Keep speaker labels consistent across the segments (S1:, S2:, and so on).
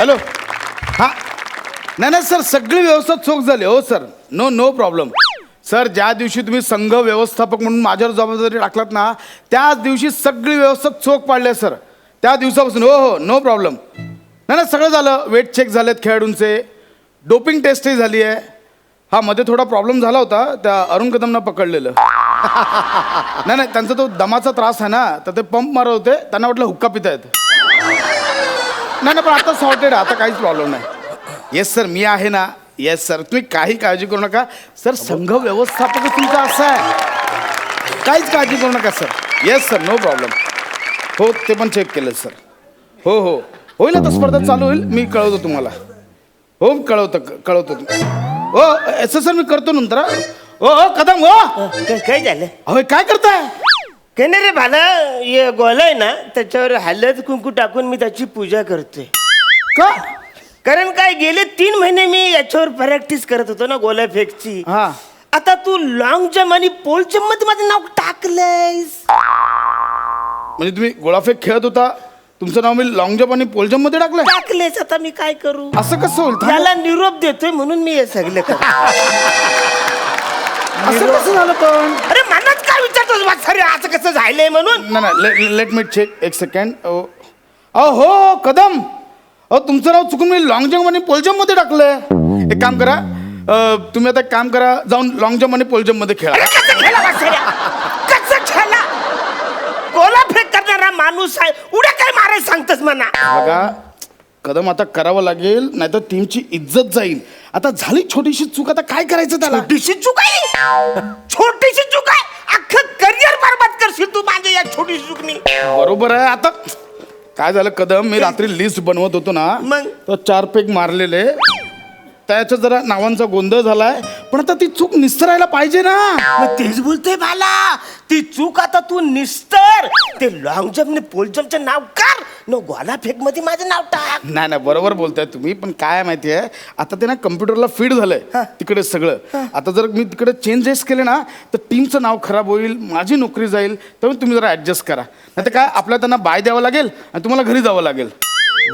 S1: Hello. हां. नाही नाही सर सगळी व्यवस्था चोख झाली. हो sir. No no problem sir ज्या दिवशी तुम्ही संघ व्यवस्थापक म्हणून माझ्यावर जबाबदारी टाकलात ना त्याच दिवशी सगळी व्यवस्था चोख पाडली सर. त्या दिवसापासून हो हो नो प्रॉब्लेम नाही नाही सगळं झालं. वेट चेक झालेत खेळाडूंचे. डोपिंग टेस्टही झाली आहे. हा मध्ये थोडा प्रॉब्लेम झाला होता. त्या अरुण कदमनं पकडलेलं. नाही नाही त्यांचा तो दमाचा त्रास आहे ना तर ते पंप मारत होते. त्यांना वाटलं हुक्का पितायत. नाही नाही पण आता सॉर्टेड आता काहीच प्रॉब्लेम नाही. येस सर मी आहे ना. येस सर तुम्ही काही काळजी करू नका. सर संघ व्यवस्थापक तुमचा असा आहे. काहीच काळजी करू नका sir yes sir no problem हो ते पण चेक केलं सर हो हो. होईल आता स्पर्धा चालू होईल मी कळवतो तुम्हाला. हो कळवतो कळवतो. हो एस सर मी करतो नंतर हा. हो हो कदम हो.
S2: काय काय झालं?
S1: अहो काय करताय?
S2: काय नाही रे भाला हे गोल आहे ना त्याच्यावर हळद कुंकू टाकून मी त्याची पूजा करतोय.
S1: का?
S2: कारण काय गेले तीन महिने मी याच्यावर प्रॅक्टिस करत होतो ना गोल्या फेकची.
S1: हा.
S2: आता तू लॉंग जम्प आणि पोल जम्पमध्ये माझं नाव टाकलंयस.
S1: म्हणजे तुम्ही गोळाफेक खेळत होता तुमचं नाव मी लॉंग जम्प आणि पोल जम्पमध्ये टाकलंय?
S2: टाकलेस आता मी काय करू?
S1: असं कसं होईल? थांबा.
S2: त्याला निरोप देतोय म्हणून मी हे सगळं करतो
S1: असं कसं झालं पण?
S2: अरे मनात काय विचारतोस अरे असं कसं झालंय म्हणून?
S1: लेट मी चेक एक सेकंड अहो. हो कदम. अहो तुमचं नाव चुकून मी लॉंग जम्प आणि पोल जम्पमध्ये टाकलंय. एक काम करा. अ, तुम्ही आता एक काम करा. जाऊन लॉंग जम्प आणि पोल जम्पमध्ये खेळा.
S2: अरे कसं खेळला वासऱ्या कसं खेळला गोला फेक करणारा माणूस आहे. उड्या काय मारायला सांगतस म्हणा?
S1: बघा कदम आता करावं लागेल नाहीतर टीमची इज्जत जाईल आता झाली छोटीशी चूक आता काय करायचं त्याला?
S2: छोटीशी चूक आहे? छोटीशी चूक आहे? करशील तू माझ्या या छोटीशी चुकनी
S1: बरोबर आहे. आता काय झालं कदम मी रात्री लिस्ट बनवत होतो ना
S2: मग?
S1: तर चार पेग मारलेले. त्याच्या जरा नावांचा गोंधळ झालाय. पण आता ती चूक निस्तरायला पाहिजे ना.
S2: मग तेच बोलतोय भाला ती चूक आता तू निस्तर. ते लॉंग जम्प ने पोल जम्पचं नाव कर न गोला फेकमध्ये माझं नाव टाक.
S1: नाही नाही बरोबर बोलताय तुम्ही पण काय माहिती आहे आता ते ना कम्प्युटरला फीड झालंय तिकडे सगळं. आता जर मी तिकडे चेंजेस केले ना तर टीमचं नाव खराब होईल माझी नोकरी जाईल त्यामुळे तुम्ही जरा ऍडजस्ट करा. नाही तर काय आपल्याला त्यांना बाय द्यावं लागेल आणि तुम्हाला घरी जावं लागेल.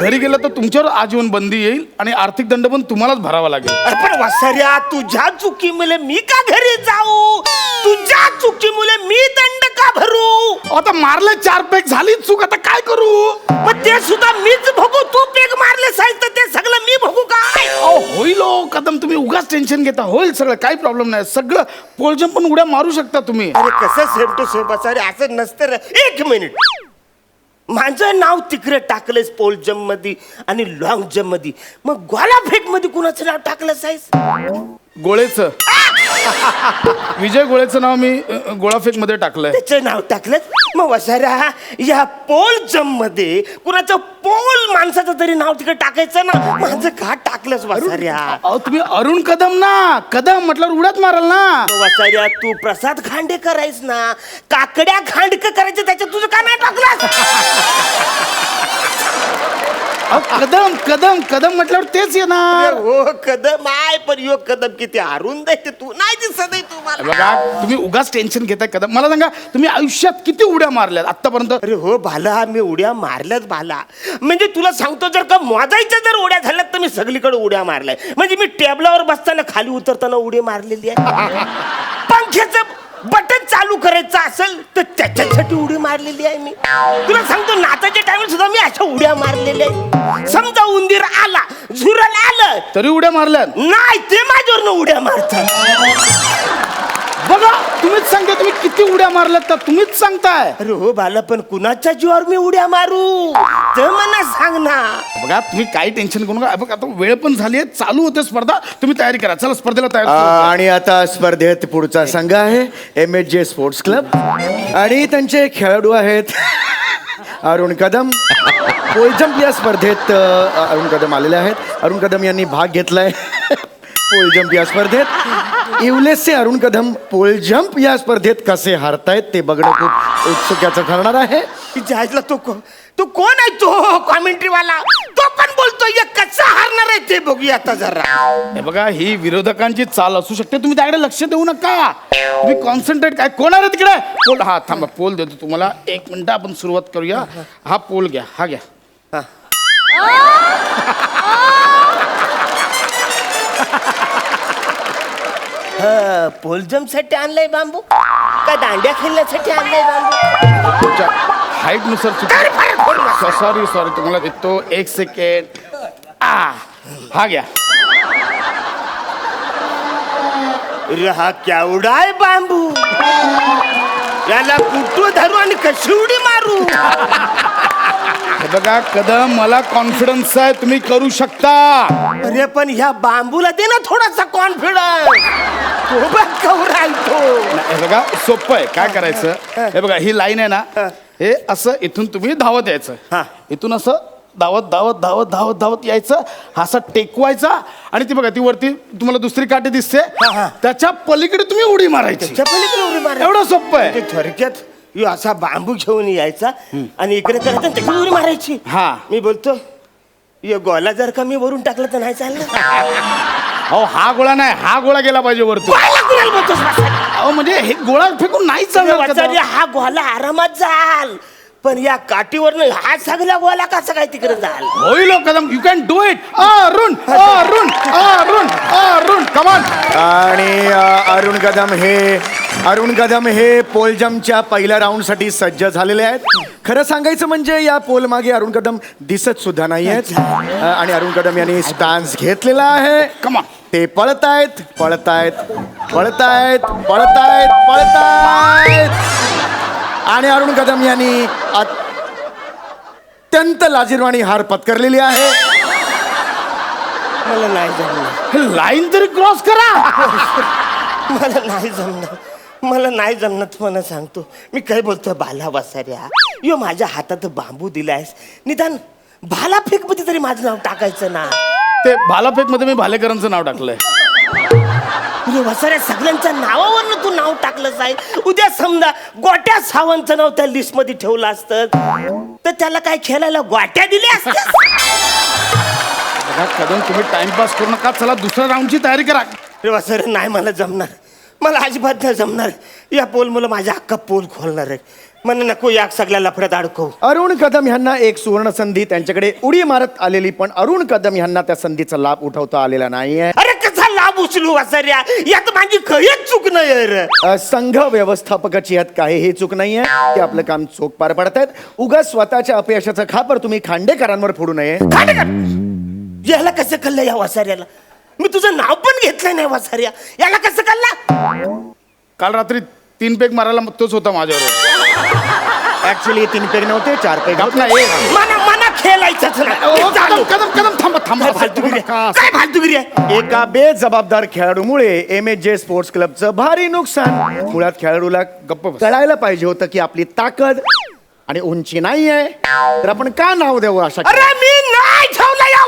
S1: घरी गेलं तर तुमच्यावर आजीवन बंदी येईल आणि आर्थिक दंड पण तुम्हालाच भरावा लागेल.
S2: अरे पण वसर्या तुझ्या चुकीमुळे मी का घरी जाऊ? तुझ्या चुकीमुळे मी दंड का भरू?
S1: आता मारले चार पॅक झाली चूक आता काय करू?
S2: मग ते सुद्धा मीच भोगू तू पेग मारले साहेब तर ते सगळं मी भोगू काय
S1: अहो होईल हो कदम तुम्ही उगाच टेन्शन घेता. होईल सगळं काही प्रॉब्लेम नाही. सगळं पोलजम पण उड्या मारू शकता तुम्ही.
S2: अरे कसं सेम टू सेम अरे असं नसतं रे. एक मिनिट माझं नाव तिकडे टाकलंयस पोल जम्पमध्ये आणि लॉंग जम्पमध्ये मग गोला फेकमध्ये कुणाचं नाव टाकलं साईस
S1: गोळेचं. विजय गोळेचं नाव मी गोळाफेकमध्ये टाकलंय.
S2: त्याचं नाव टाकलं मग वसारा या पोल जम्पमध्ये कुणाचं पोल माणसाचं तरी नाव तिकडे टाकायचं ना? माझं का टाकलंस वसाऱ्या.
S1: अहो तुम्ही अरुण कदम ना? कदम म्हटल्यावर उड्यात माराल ना?
S2: वसाऱ्या तू प्रसाद खांडेकर आहेस ना? काकड्या खांडक करायचं त्याच्यात तुझं का नाही टाकलं
S1: अहो, कदम कदम कदम म्हटल्यावर तेच येणार.
S2: हो कदम आहे पण यो कदम किती अरुंद आहे ते तू नाही दिसत आहे तुम्हाला
S1: बघा तुम्ही उगाच टेन्शन घेताय कदम. मला सांगा तुम्ही आयुष्यात किती उड्या मारल्यात आतापर्यंत
S2: अरे हो भाला मी उड्या मारल्याच भाला. म्हणजे तुला सांगतो जर का मोजायच्या जर उड्या झाल्यात तर मी सगळीकडे उड्या मारल्या. म्हणजे मी टेबलावर बसताना खाली उतरताना उडी मारलेली आहे. पंख्याचं बटन चालू करायचं असेल तर त्याच्यासाठी उडी मारलेली आहे मी. तुला सांगतो नाताच्या टाइम सुद्धा मी अशा उड्या मारलेल्या समजा उंदीर आला झुरल आलं
S1: तरी उड्या मारल्यात.
S2: नाही ते माझ्यावरनं उड्या मारतात.
S1: बघा तुम्हीच सांगता तुम्ही किती उड्या मारल्यात तर तुम्हीच सांगताय.
S2: अरे हो बाला पण कुणाच्या जीवावर मी उड्या मारू? तर मला सांग ना.
S1: बघा तुम्ही काही टेन्शन करू नका. बघा आता वेळ पण झाली आहे. चालू होते स्पर्धा. तुम्ही तयारी करा. चला स्पर्धेला तयार करू.
S3: आणि आता स्पर्धेत पुढचा संघ आहे M H J sports club आणि त्यांचे खेळाडू आहेत अरुण कदम. पोल जम्प या स्पर्धेत अ, अरुण कदम आलेले आहेत. अरुण कदम यांनी भाग घेतलाय. पोल जम्प या स्पर्धेत. इवलेसचे अरुण कदम पोल जम्प या स्पर्धेत कसे हारतायत ते बघणं खूप उत्सुक्याचं ठरणार आहे.
S2: आईला तो को- तो कोण आहे तो? कॉमेंट्री वाला तो पण बोलतो ये कसा हारणार आहे ते बघूया आता जरा.
S1: हे बघा ही विरोधकांची चाल असू शकते. तुम्ही त्याकडे लक्ष देऊ नका. तुम्ही कॉन्सन्ट्रेट काय? कोण आहे तिकडे? पोल हा थांबा पोल देतो तुम्हाला. एक मिनिट आपण सुरुवात करूया. हा पोल घ्या हा घ्या.
S2: पोलजमसाठी आणलाय बांबू? का दांड्या खेळण्यासाठी आणलाय बांबू?
S1: तुमच्या हाईटनुसार सॉरी सॉरी तुम्हाला देतो एक सेकंड आ हा घ्या.
S2: अरे हा केवढा आहे बांबू? याला कुठू धरू आणि कशी उडी मारू?
S1: हे बघा कदम मला कॉन्फिडन्स आहे तुम्ही करू शकता.
S2: अरे पण ह्या बांबूला दे ना थोडासा कॉन्फिडन्स
S1: हे बघा सोपं आहे. काय करायचं? हे. बघा ही लाईन आहे ना हे. असं इथून तुम्ही धावत यायचं.
S2: हा.
S1: इथून असं धावत धावत धावत धावत धावत यायचं. हा असा टेकवायचा आणि ती बघा ती वरती तुम्हाला दुसरी काठी दिसते.
S2: हा.
S1: त्याच्या पलीकडे तुम्ही उडी मारायची.
S2: उडी.
S1: एवढं सोपं आहे.
S2: थोडक्यात ह्यो असा बांबू घेऊन यायचा आणि इकडे करायचं आणि त्याची उडी मारायची.
S1: हा.
S2: मी बोलतो यो गोला जर का मी वरून टाकलं तर नाही चाललं
S1: अहो हा गोळा नाही हा गोळा गेला पाहिजे वरतून.
S2: गोळ्याला कुणाला बोलतोस वासारी?
S1: अहो म्हणजे हे गोळा फेकून नाही
S2: अरे
S1: चालणार
S2: वाचारी. हा गोला आरामात जाल. पण या काठीवर हा सगळा गोला कसा काय तिकडे जाल?
S1: होईल हो Kadam you can do it Arun Arun Arun Arun come on
S3: आणि अ, अरुण कदम हे अरुण कदम हे पोलजमच्या पहिल्या राऊंडसाठी सज्ज झालेले आहेत. खरं सांगायचं म्हणजे या पोल मागे अरुण कदम दिसत सुद्धा नाही आहेत. आणि अरुण कदम यांनी स्टान्स घेतलेला आहे.
S1: On.
S3: ते पळतायत पळतायत पळतायत पळतायत पळतायत. आणि अरुण कदम यांनी अत्यंत लाजीरवाणी हार पत्करलेली आहे.
S2: मला नाही जमणार.
S1: लाईन तरी क्रॉस करा.
S2: मला नाही जमणार. मला नाही जमणार तुम्हाला सांगतो. मी काय बोलतोय बाला वसाऱ्या? यो माझ्या हातात बांबू दिलायस. निदान भाला फेकमध्ये तरी माझं नाव टाकायचं ना.
S1: ते भालाफेकमध्ये मी भालेकरांचं नाव टाकलंय.
S2: यो वसाऱ्या सगळ्यांच्या नावावरनं तू नाव टाकलंच आहे उद्या समजा गोट्या सावंतचं नाव त्या लिस्टमध्ये ठेवलं असतं तर त्याला काय खेळायला गोट्या दिल्या असत्या
S1: बघा कदम तुम्ही टाइमपास करू नका. चला दुसऱ्या राऊंडची तयारी करा.
S2: रे वसाऱ्या नाही मला जमणार. मला अजिबात नाही जमणार. या पोल मुलं माझ्या हक्का पोल खोलणार आहे मला नको या सगळ्या लफड्यात अडकवू.
S3: अरुण कदम यांना एक सुवर्ण संधी त्यांच्याकडे उडी मारत आलेली पण अरुण कदम यांना त्या संधीचा लाभ उठवता आलेला नाहीये.
S2: अरे कसा लाभ उचलू वासर्या यात माझी खयच चूक नाही आहे रे.
S3: अ, संघ व्यवस्थापकाची यात काहीही चूक नाहीये. ते आपलं काम चोख पार पाडतायत. उगाच स्वतःच्या अपयशाचं खापर तुम्ही खांडेकरांवर फोडू नये.
S2: कर याला कसं कळलं या वासाऱ्याला? मी तुझं नाव पण घेतलं नाही वासाऱ्या याला कसं कळलं
S1: काल रात्री तीन पेक मारायला मग तोच होता माझ्यावर
S3: ऍक्च्युली तीन पेग नव्हते चार पेग
S1: गप ना, ए.
S2: मना मना खेळायचंच नाही.
S1: ओ,
S2: मी चालू.
S1: कदम कदम कदम थांबा थांबा
S2: काय फालतूगिरी आहे? काय फालतूगिरी आहे
S3: एका बेजबाबदार खेळाडूमुळे एम एच जे स्पोर्ट्स क्लबचं भारी नुकसान मुळात खेळाडूला
S1: गप्प बस.
S3: कळायला पाहिजे होतं की आपली ताकद आणि उंची नाहीये तर आपण का नाव द्यावं अशा
S2: अरे मी नाही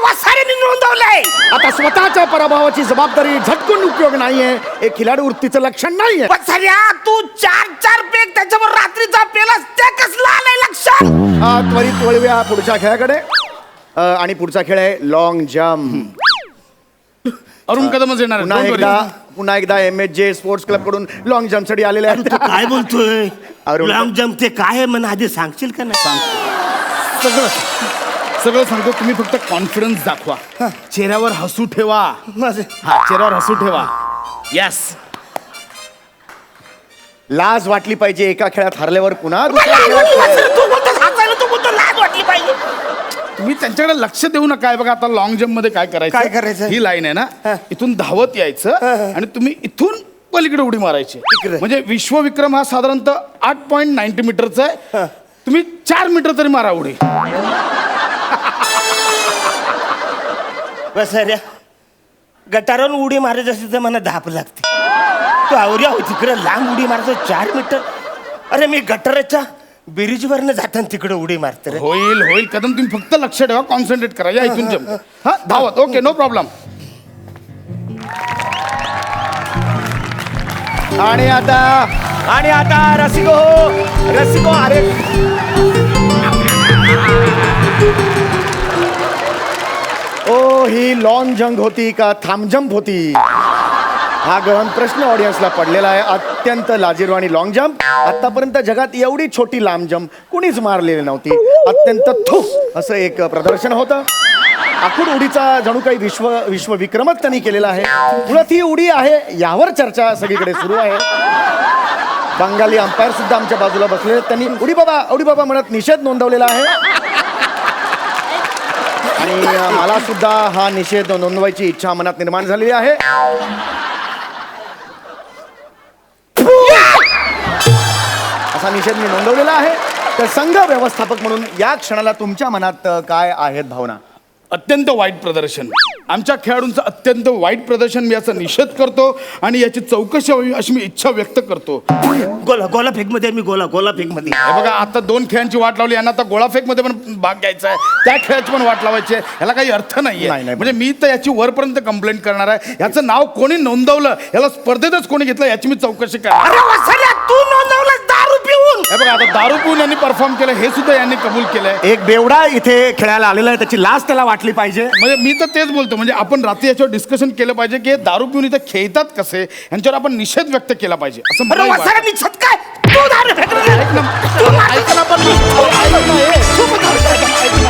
S2: वासाऱ्याने नोंदवलंय
S3: आता स्वतःच्या पराभवाची जबाबदारी झटकून उपयोग नाहीये. एक खिलाडू वृत्तीचं लक्षण नाहीये.
S2: वासाऱ्या तू चार चार पेक त्याच्यावर रात्रीचा पेलास ते कसला आलंय लक्षात?
S3: त्वरित वळूया पुढच्या खेळाकडे. अ, आणि पुढचा खेळ आहे लॉंग जम्प
S1: अरुण कदमच येणार
S3: पुन्हा
S1: आहे, don't
S3: एकदा
S1: worry.
S3: पुन्हा एकदा एम एच जे स्पोर्ट्स क्लबकडून लॉंग जम्पसाठी आलेले आहेत.
S2: काय बोलतोय?
S3: अरुण-
S2: लॉंग जम्प ते काय आहे? मला आधी सांगशील का नाही?
S1: सगळं सगळं सांगतो तुम्ही फक्त कॉन्फिडन्स दाखवा. चेहऱ्यावर हसू ठेवा.
S2: माझं.
S1: हा चेहऱ्यावर हसू ठेवा. येस
S3: लाज वाटली पाहिजे एका खेळात हरल्यावर पुन्हा दुसऱ्या खेळात
S1: तुम्ही त्यांच्याकडे लक्ष देऊ नका. हे बघा आता लॉंग जम्पमध्ये काय करायचं?
S2: काय करायचं?
S1: ही लाईन आहे ना इथून धावत यायचं आणि तुम्ही इथून पलीकडे उडी मारायची.
S2: इकडे.
S1: म्हणजे विश्वविक्रम हा साधारणतः आठ पॉईंट नाईन्टी मीटरचा आहे. तुम्ही चार मीटर तरी मारा उडी.
S2: बस रे गटारावर उडी मारायची असेल तर मला धाप लागते. तू आवऱ्या हो तिकडे लांब उडी मारतो चार मीटर. अरे मी गटाराच्या ब्रिजवरनं जाताना तिकडे उडी मारतो रे.
S1: होईल होईल. कदम तुम्ही फक्त लक्ष ठेवा. कॉन्सन्ट्रेट करा. या इथून जम्प हा धावत. ओके नो प्रॉब्लेम
S3: आणि आता आणि आता रसिको रसिको अरे ही लॉन जंग होती का थांब जंप होती? हा गहन प्रश्न ऑडियन्सला पडलेला आहे. अत्यंत लाजीरवाणी लॉंग जंप आतापर्यंत जगात एवढी छोटी लांब जंप कुणीच मारलेली नव्हती. अत्यंत थू असं एक प्रदर्शन होतं. आखूड उडीचा जणू काही विश्व विश्वविक्रमच त्यांनी केलेला आहे. मुळात ही उडी आहे यावर चर्चा सगळीकडे सुरू आहे. बंगाली अंपायर सुद्धा आमच्या बाजूला बसले त्यांनी उडी बाबा उडी बाबा म्हणत निषेध नोंदवलेला आहे. आणि मला सुद्धा हा निषेध नोंदवायची इच्छा मनात निर्माण झालेली आहे. असा निषेध मी नोंदवलेला आहे. तर संघ व्यवस्थापक म्हणून या क्षणाला तुमच्या मनात काय आहेत भावना?
S1: अत्यंत वाईट प्रदर्शन. आमच्या खेळाडूंचं अत्यंत वाईट प्रदर्शन मी याचा निषेध करतो आणि याची चौकशी व्हावी अशी मी इच्छा व्यक्त करतो.
S2: गोला गोला फेकमध्ये मी गोला गोला फेकमध्ये
S1: हे बघा आता दोन खेळांची वाट लावली यांना आता गोळाफेकमध्ये पण भाग घ्यायचा आहे. त्या खेळाची पण वाट लावायची आहे. ह्याला काही अर्थ
S3: नाही, नाही.
S1: म्हणजे मी तर याची वरपर्यंत कंप्लेंट करणार आहे. याचं नाव कोणी नोंदवलं? याला स्पर्धेतच कोणी घेतलं? याची मी चौकशी करणार.
S2: अरे वसाल्या तू नोंदवलं
S1: हे बघा आता दारू पिऊन यांनी परफॉर्म केलं हे सुद्धा यांनी कबूल केलंय.
S3: एक बेवडा इथे खेळायला आलेला आहे त्याची लाच त्याला वाटली पाहिजे.
S1: म्हणजे मी तर तेच बोलतो म्हणजे आपण रात्री याच्यावर डिस्कशन केलं पाहिजे की हे दारू पिऊन इथे खेळतात कसे? यांच्यावर आपण निषेध व्यक्त केला पाहिजे असं
S2: अरे
S1: मला
S2: निछत काय? तू दारू
S1: ऐक ना पण ऐक ना,